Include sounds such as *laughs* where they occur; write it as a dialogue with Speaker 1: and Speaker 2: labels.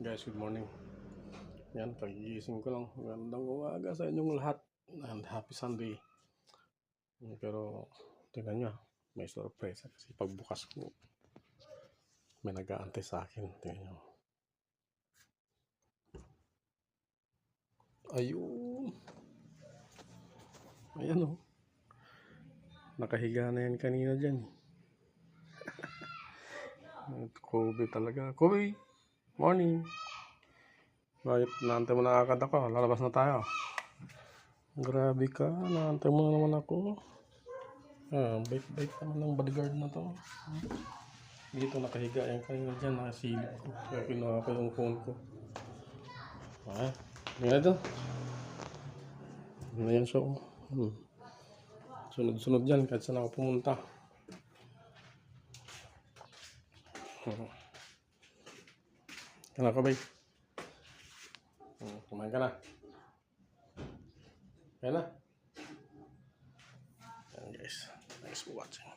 Speaker 1: Guys, good morning. Yan, pagigising ko lang. Magandang umaga sa inyong lahat. And happy Sunday. Mm, Pero, tingnan nyo, may surprise. Kasi pagbukas ko, may nag-aantay sa akin. Tingnan nyo. Ayun. Ayan oh. Nakahiga na yan kanina dyan. *laughs* Kobe talaga. Kobe! Morning! Bakit naantay mo na agad ako? Lalabas na tayo. Grabe ka. Naantay mo na naman ako. Ah, bait-bait naman ng bodyguard na to. Dito nakahiga yan kanina dyan. Nakasilip ko. Kaya kinuha ko yung phone ko. Ah, nga ito. Ano yan so? Hmm. Sunod-sunod yan kahit saan ako pumunta. Hmm. Kana ka, babe? Hmm, kumain ka na. Kaya na. Yan guys. Thanks for watching.